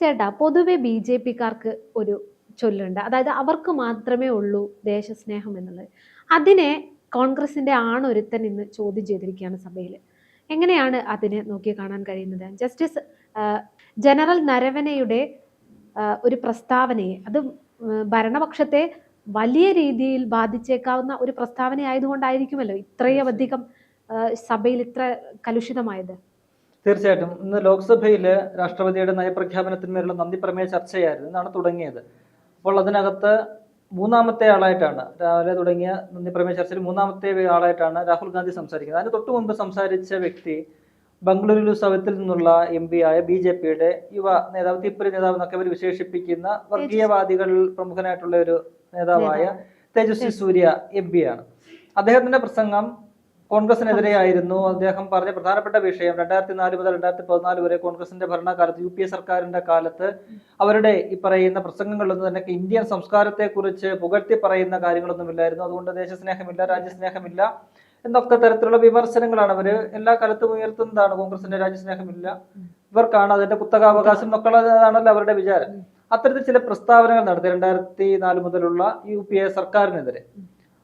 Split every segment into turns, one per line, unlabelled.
ചേട്ടാ പൊതുവെ B J പിക്കാർക്ക് ഒരു ചൊല്ലുണ്ട്. അതായത് അവർക്ക് മാത്രമേ ഉള്ളൂ ദേശസ്നേഹം എന്നുള്ളത്. അതിനെ കോൺഗ്രസിന്റെ ആണൊരുത്തൻ ഇന്ന് ചോദ്യം ചെയ്തിരിക്കുകയാണ് സഭയിൽ എങ്ങനെയാണ് അതിനെ നോക്കി കാണാൻ കഴിയുന്നത്? ജസ്റ്റിസ് ജനറൽ നരവനയുടെ ഒരു പ്രസ്താവനയെ അത് ഭരണപക്ഷത്തെ വലിയ രീതിയിൽ ബാധിച്ചേക്കാവുന്ന ഒരു പ്രസ്താവന ആയതുകൊണ്ടായിരിക്കുമല്ലോ ഇത്രയധികം സഭയിൽ ഇത്ര കലുഷിതമായത്?
തീർച്ചയായിട്ടും. ഇന്ന് ലോക്സഭയിൽ രാഷ്ട്രപതിയുടെ നയപ്രഖ്യാപനത്തിന്മേലുള്ള നന്ദി പ്രമേയ ചർച്ചയായിരുന്നു. എന്നാണ് തുടങ്ങിയത്. അപ്പോൾ അതിനകത്ത് മൂന്നാമത്തെ ആളായിട്ടാണ് രാവിലെ തുടങ്ങിയ നന്ദി പ്രമേയ ചർച്ചയിൽ മൂന്നാമത്തെ ആളായിട്ടാണ് രാഹുൽ ഗാന്ധി സംസാരിക്കുന്നത്. അതിന് തൊട്ടു മുമ്പ് സംസാരിച്ച വ്യക്തി ബംഗളൂരു സൗത്തിൽ നിന്നുള്ള എം പി ആയ ബി ജെ പിയുടെ യുവ നേതാവ് തിപ്പുരി നേതാവ് എന്നൊക്കെ അവർ വിശേഷിപ്പിക്കുന്ന വർഗീയവാദികൾ പ്രമുഖനായിട്ടുള്ള ഒരു നേതാവായ തേജസ്വി സൂര്യ എം പി ആണ്. അദ്ദേഹത്തിന്റെ പ്രസംഗം കോൺഗ്രസിനെതിരെയായിരുന്നു അദ്ദേഹം പറഞ്ഞ പ്രധാനപ്പെട്ട വിഷയം. രണ്ടായിരത്തി നാല് മുതൽ രണ്ടായിരത്തി പതിനാല് വരെ കോൺഗ്രസിന്റെ ഭരണകാലത്ത് യു പി എ സർക്കാരിന്റെ കാലത്ത് അവരുടെ ഈ പറയുന്ന പ്രസംഗങ്ങളിലൊന്നും തന്നെ ഇന്ത്യൻ സംസ്കാരത്തെ കുറിച്ച് പുകഴ്ത്തി പറയുന്ന കാര്യങ്ങളൊന്നുമില്ലായിരുന്നു. അതുകൊണ്ട് ദേശസ്നേഹമില്ല രാജ്യസ്നേഹമില്ല എന്നൊക്കെ തരത്തിലുള്ള വിമർശനങ്ങളാണ് അവർ എല്ലാ കാലത്തും ഉയർത്തുന്നതാണ്. കോൺഗ്രസിന്റെ രാജ്യസ്നേഹമില്ല. ഇവർക്കാണ് അതിന്റെ പുസ്തകാവകാശം എന്നൊക്കെയുള്ളതാണല്ലോ അവരുടെ വിചാരം. അത്തരത്തിൽ ചില പ്രസ്താവനകൾ നടത്തി രണ്ടായിരത്തി നാല് മുതലുള്ള യു പി എ സർക്കാരിനെതിരെ.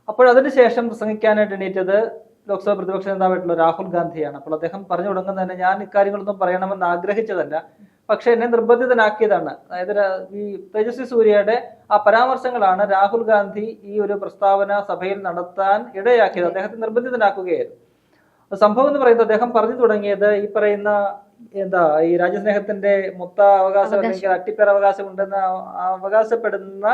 അപ്പോൾ അതിനുശേഷം പ്രസംഗിക്കാനായിട്ട് എണീറ്റത് ലോക്സഭ പ്രതിപക്ഷ നേതാവായിട്ടുള്ള രാഹുൽ ഗാന്ധിയാണ്. അപ്പോൾ അദ്ദേഹം പറഞ്ഞു തുടങ്ങുന്നത് തന്നെ ഞാൻ ഇക്കാര്യങ്ങളൊന്നും പറയണമെന്ന് ആഗ്രഹിച്ചതല്ല. പക്ഷെ എന്നെ നിർബന്ധിതനാക്കിയതാണ്. അതായത് ഈ തേജസ്വി സൂര്യയുടെ ആ പരാമർശങ്ങളാണ് രാഹുൽ ഗാന്ധി ഈ ഒരു പ്രസ്താവന സഭയിൽ നടത്താൻ ഇടയാക്കിയത്. അദ്ദേഹത്തെ നിർബന്ധിതനാക്കുകയായിരുന്നു. സംഭവം എന്ന് പറയുന്നത് അദ്ദേഹം പറഞ്ഞു തുടങ്ങിയത് ഈ പറയുന്ന എന്താ ഈ രാജ്യസ്നേഹത്തിന്റെ മൊത്ത അവകാശം അല്ലെങ്കിൽ അട്ടിപ്പേർ അവകാശം ഉണ്ടെന്ന് അവകാശപ്പെടുന്ന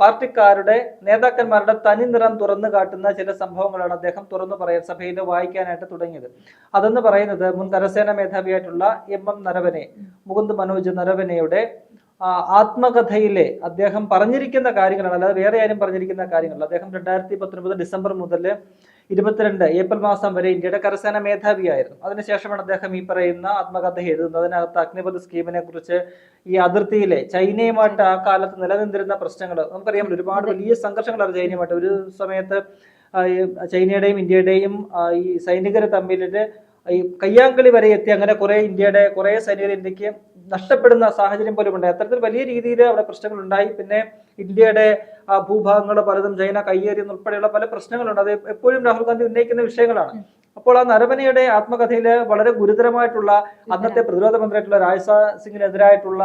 പാർട്ടിക്കാരുടെ നേതാക്കന്മാരുടെ തനി നിറം തുറന്നു കാട്ടുന്ന ചില സംഭവങ്ങളാണ് അദ്ദേഹം തുറന്നു പറയാൻ സഭയിൽ വായിക്കാനായിട്ട് തുടങ്ങിയത്. അതെന്ന് പറയുന്നത് മുൻ കരസേന മേധാവിയായിട്ടുള്ള എം എം നരവനെ മുകുന്ദ് മനോജ് നരവനെയുടെ ആത്മകഥയിലെ അദ്ദേഹം പറഞ്ഞിരിക്കുന്ന കാര്യങ്ങളാണ് അല്ലാതെ വേറെ ആരും പറഞ്ഞിരിക്കുന്ന കാര്യങ്ങളല്ല. അദ്ദേഹം രണ്ടായിരത്തി പത്തൊൻപത് ഡിസംബർ മുതൽ ഇരുപത്തിരണ്ട് ഏപ്രിൽ മാസം വരെ ഇന്ത്യയുടെ കരസേന മേധാവിയായിരുന്നു. അതിനുശേഷമാണ് അദ്ദേഹം ഈ പറയുന്ന ആത്മകഥ എഴുതുന്നത് അതിനകത്ത് അഗ്നിപഥ സ്കീമിനെ കുറിച്ച് ഈ അതിർത്തിയിലെ ചൈനയുമായിട്ട് ആ കാലത്ത് നിലനിന്നിരുന്ന പ്രശ്നങ്ങൾ നമുക്കറിയാം. ഒരുപാട് വലിയ സംഘർഷങ്ങളാണ് ചൈനയുമായിട്ട്. ഒരു സമയത്ത് ചൈനയുടെയും ഇന്ത്യയുടെയും ഈ സൈനികർ തമ്മിലിട്ട് ഈ കയ്യാങ്കളി വരെ എത്തി. അങ്ങനെ കുറെ ഇന്ത്യയുടെ കുറെ സൈനികർ ഇന്ത്യയ്ക്ക് നഷ്ടപ്പെടുന്ന സാഹചര്യം പോലും ഉണ്ടായി. അത്തരത്തിൽ വലിയ രീതിയിൽ അവിടെ പ്രശ്നങ്ങൾ ഉണ്ടായി പിന്നെ ഇന്ത്യയുടെ ഭൂഭാഗങ്ങൾ പലതും ചൈന കയ്യേറി ഉൾപ്പെടെയുള്ള പല പ്രശ്നങ്ങളുണ്ട്. അത് എപ്പോഴും രാഹുൽ ഗാന്ധി ഉന്നയിക്കുന്ന വിഷയങ്ങളാണ്. അപ്പോൾ ആ നരവനയുടെ ആത്മകഥയിൽ വളരെ ഗുരുതരമായിട്ടുള്ള അന്നത്തെ പ്രതിരോധ മന്ത്രിയായിട്ടുള്ള രാജ്നാഥ് സിംഗിനെതിരായിട്ടുള്ള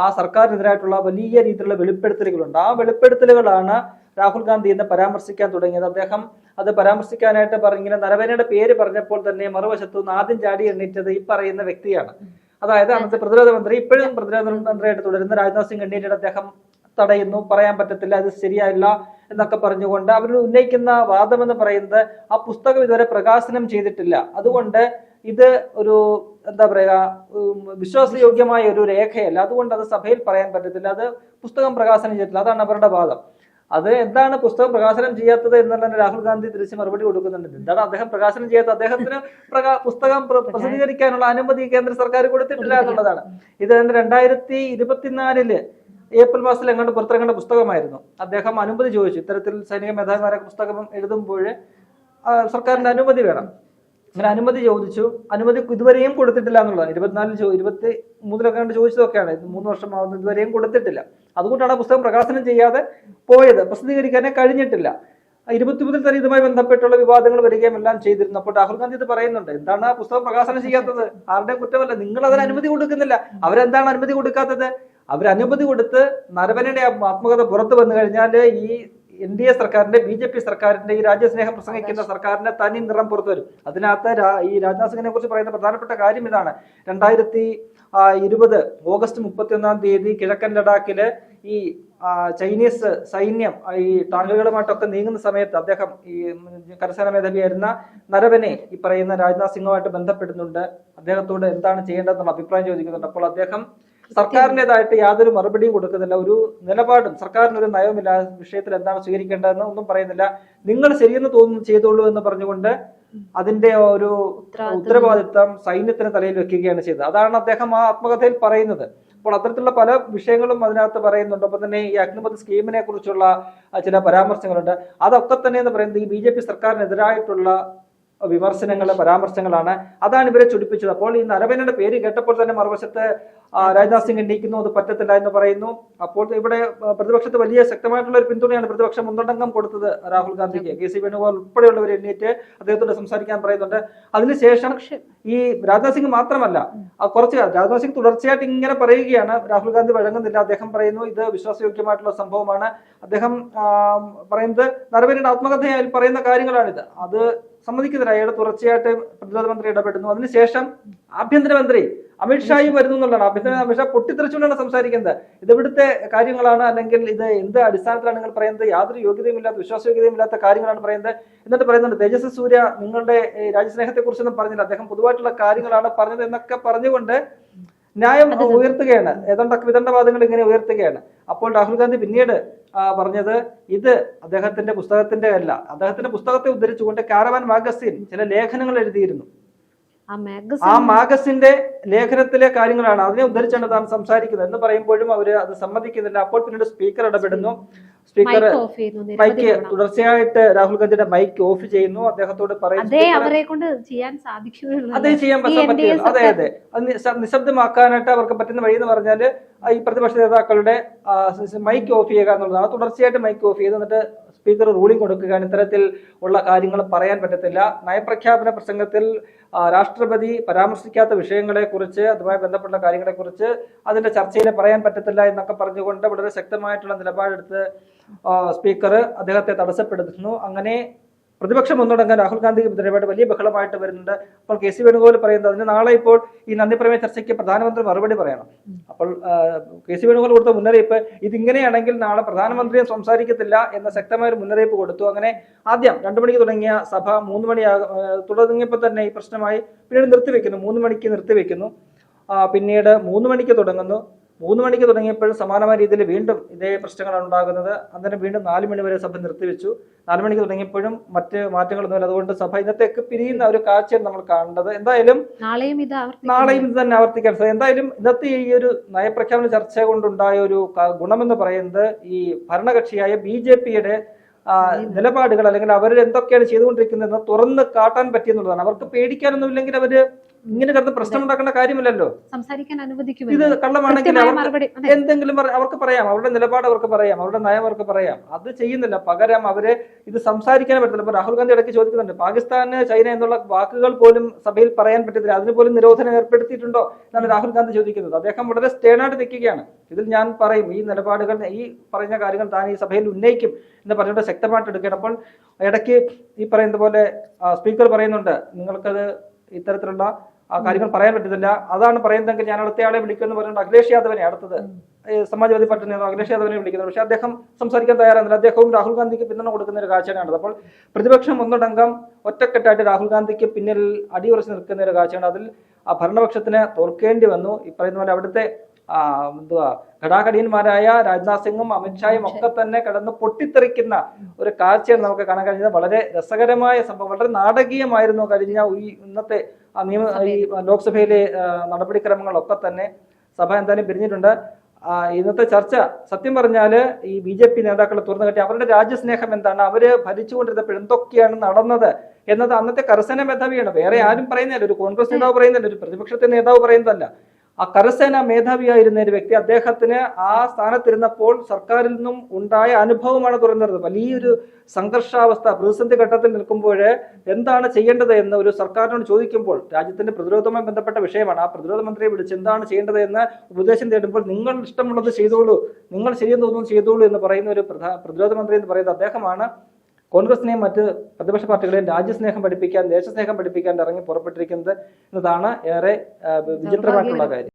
ആ സർക്കാരിനെതിരായിട്ടുള്ള വലിയ രീതിയിലുള്ള വെളിപ്പെടുത്തലുകളുണ്ട്. ആ വെളിപ്പെടുത്തലുകളാണ് രാഹുൽ ഗാന്ധി ഇന്ന് പരാമർശിക്കാൻ തുടങ്ങിയത്. അദ്ദേഹം അത് പരാമർശിക്കാനായിട്ട് പറഞ്ഞിങ്ങനെ നരവേനയുടെ പേര് പറഞ്ഞപ്പോൾ തന്നെ മറുവശത്തു നിന്ന് ആദ്യം ചാടി എണ്ണീറ്റത് ഈ പറയുന്ന വ്യക്തിയാണ്. അതായത് അന്നത്തെ പ്രതിരോധ മന്ത്രി ഇപ്പോഴും പ്രതിരോധ മന്ത്രിയായിട്ട് തുടരുന്ന രാജ്നാഥ് സിംഗ് എണ്ണീറ്റഡ് അദ്ദേഹം തടയുന്നു. പറയാൻ പറ്റത്തില്ല അത് ശരിയായില്ല എന്നൊക്കെ പറഞ്ഞുകൊണ്ട് അവർ ഉന്നയിക്കുന്ന വാദം എന്ന് പറയുന്നത് ആ പുസ്തകം ഇതുവരെ പ്രകാശനം ചെയ്തിട്ടില്ല. അതുകൊണ്ട് ഇത് ഒരു എന്താ പറയുക വിശ്വാസയോഗ്യമായ ഒരു രേഖയല്ല. അതുകൊണ്ട് അത് സഭയിൽ പറയാൻ പറ്റത്തില്ല. അത് പുസ്തകം പ്രകാശനം ചെയ്തിട്ടില്ല. അതാണ് അവരുടെ വാദം. അത് എന്താണ് പുസ്തകം പ്രകാശനം ചെയ്യാത്തത് എന്നുള്ള രാഹുൽ ഗാന്ധി തിരിച്ച് മറുപടി കൊടുക്കുന്നുണ്ട്. എന്താണ് അദ്ദേഹം പ്രകാശനം ചെയ്യാത്ത അദ്ദേഹത്തിന് പുസ്തകം പ്രസിദ്ധീകരിക്കാനുള്ള അനുമതി കേന്ദ്ര സർക്കാർ കൊടുത്തിട്ടില്ല എന്നുള്ളതാണ്. ഇത് രണ്ടായിരത്തി ഇരുപത്തിനാലിൽ ഏപ്രിൽ മാസത്തിൽ എങ്ങോട്ട് പുറത്തിറങ്ങേണ്ട പുസ്തകമായിരുന്നു. അദ്ദേഹം അനുമതി ചോദിച്ചു. ഇത്തരത്തിൽ സൈനിക മേധാവിമാരെ പുസ്തകം എഴുതുമ്പോൾ സർക്കാരിന്റെ അനുമതി വേണം. അങ്ങനെ അനുമതി ചോദിച്ചു. അനുമതി ഇതുവരെയും കൊടുത്തിട്ടില്ല എന്നുള്ളതാണ്. ഇരുപത്തിനാലിൽ ഇരുപത്തി മൂന്നിലൊക്കെ കണ്ട് ചോദിച്ചതൊക്കെയാണ്. മൂന്ന് വർഷമാവുന്ന ഇതുവരെയും കൊടുത്തിട്ടില്ല. അതുകൊണ്ടാണ് ആ പുസ്തകം പ്രകാശനം ചെയ്യാതെ പോയത്. പ്രസിദ്ധീകരിക്കാനേ കഴിഞ്ഞിട്ടില്ല. ഇരുപത്തി മുതൽ തന്നെ ഇതുമായി ബന്ധപ്പെട്ടുള്ള വിവാദങ്ങൾ വരികയും എല്ലാം ചെയ്തിരുന്നു. അപ്പോൾ രാഹുൽ ഗാന്ധി ഇത് പറയുന്നുണ്ട്. എന്താണ് ആ പുസ്തകം പ്രകാശനം ചെയ്യാത്തത്? ആരുടെ കുറ്റമല്ല. നിങ്ങൾ അതിന് അനുമതി കൊടുക്കുന്നില്ല. അവരെന്താണ് അനുമതി കൊടുക്കാത്തത്? അവർ അനുമതി കൊടുത്ത് നരവനയുടെ ആത്മകഥ പുറത്തു വന്നു കഴിഞ്ഞാൽ ഈ എൻ ഡി എ സർക്കാരിന്റെ ബി ജെ പി സർക്കാരിന്റെ ഈ രാജ്യസ്നേഹം പ്രസംഗിക്കുന്ന സർക്കാരിന്റെ തനി നിറം പുറത്തു വരും. അതിനകത്ത് ഈ രാജ്നാഥ് സിംഗിനെ കുറിച്ച് പറയുന്ന പ്രധാനപ്പെട്ട കാര്യം ഇതാണ്. രണ്ടായിരത്തി ഇരുപത് ഓഗസ്റ്റ് മുപ്പത്തി ഒന്നാം തീയതി കിഴക്കൻ ലഡാക്കിൽ ഈ ചൈനീസ് സൈന്യം ഈ ടാങ്കുകളുമായിട്ടൊക്കെ നീങ്ങുന്ന സമയത്ത് അദ്ദേഹം ഈ കരസേന മേധാവിയായിരുന്ന നരവനെ ഈ പറയുന്ന രാജ്നാഥ് സിംഗുമായിട്ട് ബന്ധപ്പെടുന്നുണ്ട്. അദ്ദേഹത്തോട് എന്താണ് ചെയ്യേണ്ടതെന്നുള്ള അഭിപ്രായം ചോദിക്കുന്നുണ്ട്. അപ്പോൾ അദ്ദേഹം സർക്കാരിന്റെതായിട്ട് യാതൊരു മറുപടിയും കൊടുക്കുന്നില്ല. ഒരു നിലപാടും സർക്കാരിന് ഒരു നയവുമില്ല വിഷയത്തിൽ എന്താണ് സ്വീകരിക്കേണ്ടതെന്ന് ഒന്നും പറയുന്നില്ല. നിങ്ങൾ ശരിയെന്ന് തോന്നുന്നു ചെയ്തോളൂ എന്ന് പറഞ്ഞുകൊണ്ട് അതിന്റെ ഒരു ഉത്തരവാദിത്തം. സൈന്യത്തിന് തലയിൽ വെക്കുകയാണ് ചെയ്തത്. അതാണ് അദ്ദേഹം ആ ആത്മകഥയിൽ പറയുന്നത്. അപ്പോൾ അത്തരത്തിലുള്ള പല വിഷയങ്ങളും അതിനകത്ത് പറയുന്നുണ്ട്. അപ്പൊ തന്നെ ഈ അഗ്നിപഥ സ്കീമിനെ കുറിച്ചുള്ള ചില പരാമർശങ്ങളുണ്ട്. അതൊക്കെ തന്നെ എന്ന് പറയുന്നത് ഈ ബി ജെ പി സർക്കാരിനെതിരായിട്ടുള്ള വിമർശനങ്ങൾ പരാമർശങ്ങളാണ്. അതാണ് ഇവരെ ചുടിപ്പിച്ചത്. അപ്പോൾ ഈ നരവനയുടെ പേര് കേട്ടപ്പോൾ തന്നെ മറുവശത്ത് രാജ്നാഥ് സിംഗ് എണ്ണീക്കുന്നു അത് പറ്റത്തില്ല എന്ന് പറയുന്നു. അപ്പോൾ ഇവിടെ പ്രതിപക്ഷത്ത് വലിയ ശക്തമായിട്ടുള്ള ഒരു പിന്തുണയാണ് പ്രതിപക്ഷം ഒന്നടങ്കം കൊടുത്തത് രാഹുൽ ഗാന്ധിക്ക്. കെ സി വേണുഗോപാൽ ഉൾപ്പെടെയുള്ളവർ എണ്ണീറ്റ് അദ്ദേഹത്തോട് സംസാരിക്കാൻ പറയുന്നുണ്ട്. അതിനുശേഷം ഈ രാജ്നാഥ് സിംഗ് മാത്രമല്ല കുറച്ച് രാജ്നാഥ് സിംഗ് തുടർച്ചയായിട്ട് ഇങ്ങനെ പറയുകയാണ്. രാഹുൽ ഗാന്ധി വഴങ്ങുന്നില്ല അദ്ദേഹം പറയുന്നു ഇത് വിശ്വാസയോഗ്യമായിട്ടുള്ള സംഭവമാണ്. അദ്ദേഹം പറയുന്നത് നരവനയുടെ ആത്മകഥയായി പറയുന്ന കാര്യങ്ങളാണിത്. അത് സമ്മതിക്കുന്നില്ല. അയാൾ തുടർച്ചയായിട്ട് പ്രതിരോധ മന്ത്രി ഇടപെടുന്നു. അതിനുശേഷം ആഭ്യന്തരമന്ത്രി അമിത്ഷായും വരുന്നു എന്നുള്ളതാണ്. ആഭ്യന്തര അമിത്ഷാ പൊട്ടിത്തെറിച്ചുകൊണ്ടാണ് സംസാരിക്കുന്നത്. ഇത് ഇവിടുത്തെ കാര്യങ്ങളാണ് അല്ലെങ്കിൽ ഇത് എന്ത് അടിസ്ഥാനത്തിലാണ് നിങ്ങൾ പറയുന്നത്? യാതൊരു യോഗ്യതയുമില്ലാത്ത വിശ്വാസയോഗ്യതയുമില്ലാത്ത കാര്യങ്ങളാണ് പറയുന്നത് എന്നിട്ട് പറയുന്നുണ്ട്. തേജസ് സൂര്യ നിങ്ങളുടെ ഏ, രാജ്യസ്നേഹത്തെ കുറിച്ചൊന്നും പറഞ്ഞില്ല. അദ്ദേഹം പൊതുവായിട്ടുള്ള കാര്യങ്ങളാണ് പറഞ്ഞത് എന്നൊക്കെ പറഞ്ഞുകൊണ്ട് ന്യായം ഉയർത്തുകയാണ്. ഏതാണ്ട് വിദണ്ഡവാദങ്ങൾ ഇങ്ങനെ ഉയർത്തുകയാണ്. അപ്പോൾ രാഹുൽ ഗാന്ധി പിന്നീട് പറഞ്ഞത് ഇത് അദ്ദേഹത്തിന്റെ പുസ്തകത്തിന്റെ അല്ല അദ്ദേഹത്തിന്റെ പുസ്തകത്തെ ഉദ്ധരിച്ചുകൊണ്ട് കാരവാൻ മാഗസിൻ ചില ലേഖനങ്ങൾ എഴുതിയിരുന്നു.
ആ
മാഗസിന്റെ ലേഖനത്തിലെ കാര്യങ്ങളാണ് അതിനെ ഉദ്ധരിച്ചാണ് താൻ സംസാരിക്കുന്നത്. എന്ന് പറയുമ്പോഴും അവർ അത് സമ്മതിക്കുന്നില്ല. അപ്പോൾ പിന്നീട് സ്പീക്കർ ഇടപെടുന്നു. സ്പീക്കർ
മൈക്ക്
തുടർച്ചയായിട്ട് രാഹുൽ ഗാന്ധിയുടെ മൈക്ക് ഓഫ് ചെയ്യുന്നു. അദ്ദേഹത്തോട് പറയുന്നു
അതേ ചെയ്യാൻ
പറ്റില്ല അതെ അതെ അത്. നിശബ്ദമാക്കാനായിട്ട് അവർക്ക് പറ്റുന്ന വഴി എന്ന് പറഞ്ഞാൽ ഈ പ്രതിപക്ഷ നേതാക്കളുടെ മൈക്ക് ഓഫ് ചെയ്യുക എന്നുള്ളതാണ്. തുടർച്ചയായിട്ട് മൈക്ക് ഓഫ് ചെയ്ത് എന്നിട്ട് സ്പീക്കർ റൂളിംഗ് കൊടുക്കുകയാണ് ഇത്തരത്തിൽ ഉള്ള കാര്യങ്ങൾ പറയാൻ പറ്റത്തില്ല. നയപ്രഖ്യാപന പ്രസംഗത്തിൽ രാഷ്ട്രപതി പരാമർശിക്കാത്ത വിഷയങ്ങളെ കുറിച്ച് അതുമായി ബന്ധപ്പെട്ട കാര്യങ്ങളെ കുറിച്ച് അതിന്റെ ചർച്ചയിൽ പറയാൻ പറ്റത്തില്ല എന്നൊക്കെ പറഞ്ഞുകൊണ്ട് വളരെ ശക്തമായിട്ടുള്ള നിലപാടെടുത്ത് സ്പീക്കർ അദ്ദേഹത്തെ തടസ്സപ്പെടുത്തുന്നു. അങ്ങനെ പ്രതിപക്ഷം ഒന്നടങ്കം രാഹുൽ ഗാന്ധി നിലപാട് വലിയ ബഹളമായിട്ട് വരുന്നുണ്ട്. അപ്പോൾ കെ സി വേണുഗോപാൽ പറയുന്നത് അതിന് നാളെ ഇപ്പോൾ ഈ നന്ദിപ്രമേയ ചർച്ചയ്ക്ക് പ്രധാനമന്ത്രി മറുപടി പറയണം. അപ്പോൾ കെ സി വേണുഗോപാൽ കൊടുത്ത മുന്നറിയിപ്പ് ഇതിങ്ങനെയാണെങ്കിൽ നാളെ പ്രധാനമന്ത്രിയും സംസാരിക്കത്തില്ല എന്ന ശക്തമായ ഒരു മുന്നറിയിപ്പ് കൊടുത്തു. അങ്ങനെ ആദ്യം രണ്ടു മണിക്ക് തുടങ്ങിയ സഭ മൂന്ന് മണിയാകും തുടങ്ങിയപ്പോൾ തന്നെ ഈ പ്രശ്നമായി പിന്നീട് നിർത്തിവെക്കുന്നു. മൂന്ന് മണിക്ക് നിർത്തിവെക്കുന്നു. പിന്നീട് മൂന്ന് മണിക്ക് തുടങ്ങുന്നു. മൂന്ന് മണിക്ക് തുടങ്ങിയപ്പോഴും സമാനമായ രീതിയിൽ വീണ്ടും ഇതേ പ്രശ്നങ്ങളാണ് ഉണ്ടാകുന്നത്. അന്നേരം വീണ്ടും നാല് മണി വരെ സഭ നിർത്തിവെച്ചു. നാല് മണിക്ക് തുടങ്ങിയപ്പോഴും മറ്റ് മാറ്റങ്ങളൊന്നുമില്ല അതുകൊണ്ട് സഭ ഇന്നത്തേക്ക് പിരിയുന്ന ഒരു കാഴ്ചയാണ് നമ്മൾ കാണേണ്ടത്. എന്തായാലും
നാളെയും ഇത്.
നാളെയും ഇത് തന്നെ ആവർത്തിക്കാൻ സാധിക്കും എന്തായാലും ഇന്നത്തെ ഈ ഒരു നയപ്രഖ്യാപന ചർച്ച കൊണ്ടുണ്ടായ ഒരു ഗുണമെന്ന് പറയുന്നത് ഈ ഭരണകക്ഷിയായ ബി ജെ പിയുടെ നിലപാടുകൾ അല്ലെങ്കിൽ അവർ എന്തൊക്കെയാണ് ചെയ്തുകൊണ്ടിരിക്കുന്നതെന്ന് തുറന്ന് കാട്ടാൻ പറ്റിയെന്നുള്ളതാണ്. അവർക്ക് പേടിക്കാനൊന്നുമില്ലെങ്കിൽ അവർ ഇങ്ങനെ കിടന്ന് പ്രശ്നം ഉണ്ടാക്കേണ്ട കാര്യമില്ലല്ലോ.
സംസാരിക്കാൻ
ഇത് കള്ളമാണെങ്കിൽ. എന്തെങ്കിലും അവർക്ക് പറയാം. അവരുടെ നിലപാട് അവർക്ക് പറയാം. അവരുടെ നയം അവർക്ക് പറയാം. അത് ചെയ്യുന്നില്ല. പകരം അവരെ ഇത് സംസാരിക്കാൻ പറ്റത്തില്ല. ഇപ്പൊ രാഹുൽ ഗാന്ധി ഇടയ്ക്ക് ചോദിക്കുന്നുണ്ട് പാകിസ്ഥാന് ചൈന എന്നുള്ള വാക്കുകൾ പോലും സഭയിൽ പറയാൻ പറ്റത്തില്ല. അതിന് പോലും നിരോധനം ഏർപ്പെടുത്തിയിട്ടുണ്ടോ? എന്നാണ് രാഹുൽ ഗാന്ധി ചോദിക്കുന്നത്. അദ്ദേഹം വളരെ സ്റ്റേണായിട്ട് നിൽക്കുകയാണ്. ഇതിൽ ഞാൻ പറയും ഈ നിലപാടുകൾ ഈ പറഞ്ഞ കാര്യങ്ങൾ താൻ ഈ സഭയിൽ ഉന്നയിക്കും എന്ന് പറഞ്ഞുകൊണ്ട് ശക്തമായിട്ട് എടുക്കുകയാണ്. അപ്പോൾ ഇടയ്ക്ക് ഈ പറയുന്ന പോലെ സ്പീക്കർ പറയുന്നുണ്ട് നിങ്ങൾക്കത് ഇത്തരത്തിലുള്ള ആ കാര്യങ്ങൾ പറയാൻ പറ്റത്തില്ല. അതാണ് പറയുന്നതെങ്കിൽ ഞാൻ അടുത്തയാളെ വിളിക്കുമെന്ന് പറയുന്നത് അഖിലേഷ് യാദവിനെ അടുത്തത്. സമാജ്വാദി പാർട്ടി നേതാവ് അഖിലേഷ് യാദവിനെ വിളിക്കുന്നത്. പക്ഷേ അദ്ദേഹം സംസാരിക്കാൻ തയ്യാറാകുന്നില്ല അദ്ദേഹവും രാഹുൽ ഗാന്ധിക്ക് പിന്തുണ കൊടുക്കുന്ന ഒരു കാഴ്ചയാണ് കണ്ടത് അപ്പോൾ പ്രതിപക്ഷം ഒന്നടങ്കം ഒറ്റക്കെട്ടായിട്ട് രാഹുൽ ഗാന്ധിക്ക് പിന്നിൽ അടിയുറച്ച് നിൽക്കുന്ന ഒരു കാഴ്ചയാണ്. അതിൽ ആ ഭരണപക്ഷത്തിന് തോൽക്കേണ്ടി വന്നു. ഈ പറയുന്ന പോലെ അവിടുത്തെ എന്തുവാ ഘടാഘടീയന്മാരായ രാജ്നാഥ് സിംഗും അമിത്ഷായും ഒക്കെ തന്നെ കിടന്ന് പൊട്ടിത്തെറിക്കുന്ന ഒരു കാഴ്ചയാണ് നമുക്ക് കാണാൻ കഴിഞ്ഞത്. വളരെ രസകരമായ സംഭവം വളരെ നാടകീയമായിരുന്നു കഴിഞ്ഞ ഈ ഇന്നത്തെ നിയമ ഈ ലോക്സഭയിലെ നടപടിക്രമങ്ങളൊക്കെ തന്നെ സഭ എന്തായാലും പിരിഞ്ഞിട്ടുണ്ട്. ഇന്നത്തെ ചർച്ച സത്യം പറഞ്ഞാൽ ഈ ബി ജെ പി നേതാക്കൾ തുറന്നു കെട്ടി അവരുടെ രാജ്യസ്നേഹം എന്താണ്? അവർ ഭരിച്ചുകൊണ്ടിരുന്നപ്പോൾ എന്തൊക്കെയാണ് നടന്നത് എന്നത് അന്നത്തെ കർശന മേധാവിയാണ്. വേറെ ആരും പറയുന്നില്ല ഒരു കോൺഗ്രസ് നേതാവ് പറയുന്നില്ല ഒരു പ്രതിപക്ഷത്തെ നേതാവ് പറയുന്നതല്ല. ആ കരസേന മേധാവിയായിരുന്ന ഒരു വ്യക്തി അദ്ദേഹത്തിന് ആ സ്ഥാനത്തിരുന്നപ്പോൾ സർക്കാരിൽ നിന്നും ഉണ്ടായ അനുഭവമാണ് തുറന്നിരുന്നത്. വലിയൊരു സംഘർഷാവസ്ഥ പ്രതിസന്ധി ഘട്ടത്തിൽ നിൽക്കുമ്പോൾ എന്താണ് ചെയ്യേണ്ടത് എന്ന് ഒരു സർക്കാരിനോട് ചോദിക്കുമ്പോൾ രാജ്യത്തിന്റെ പ്രതിരോധവുമായി ബന്ധപ്പെട്ട വിഷയമാണ്. ആ പ്രതിരോധ മന്ത്രിയെ വിളിച്ച് എന്താണ് ചെയ്യേണ്ടത് എന്ന് ഉപദേശം തേടുമ്പോൾ നിങ്ങൾ ഇഷ്ടമുള്ളത് ചെയ്തോളൂ നിങ്ങൾ ശരിയെന്ന് തോന്നുന്നു ചെയ്തോളൂ എന്ന് പറയുന്ന ഒരു പ്രതിരോധ മന്ത്രി എന്ന് പറയുന്നത് അദ്ദേഹമാണ്. കോൺഗ്രസിനെയും മറ്റ് പ്രതിപക്ഷ പാർട്ടികളെയും രാജ്യസ്നേഹം പഠിപ്പിക്കാൻ ദേശസ്നേഹം പഠിപ്പിക്കാൻ ഇറങ്ങി പുറപ്പെട്ടിരിക്കുന്നത് എന്നതാണ് ഏറെ വിചിത്രമായിട്ടുള്ള കാര്യം.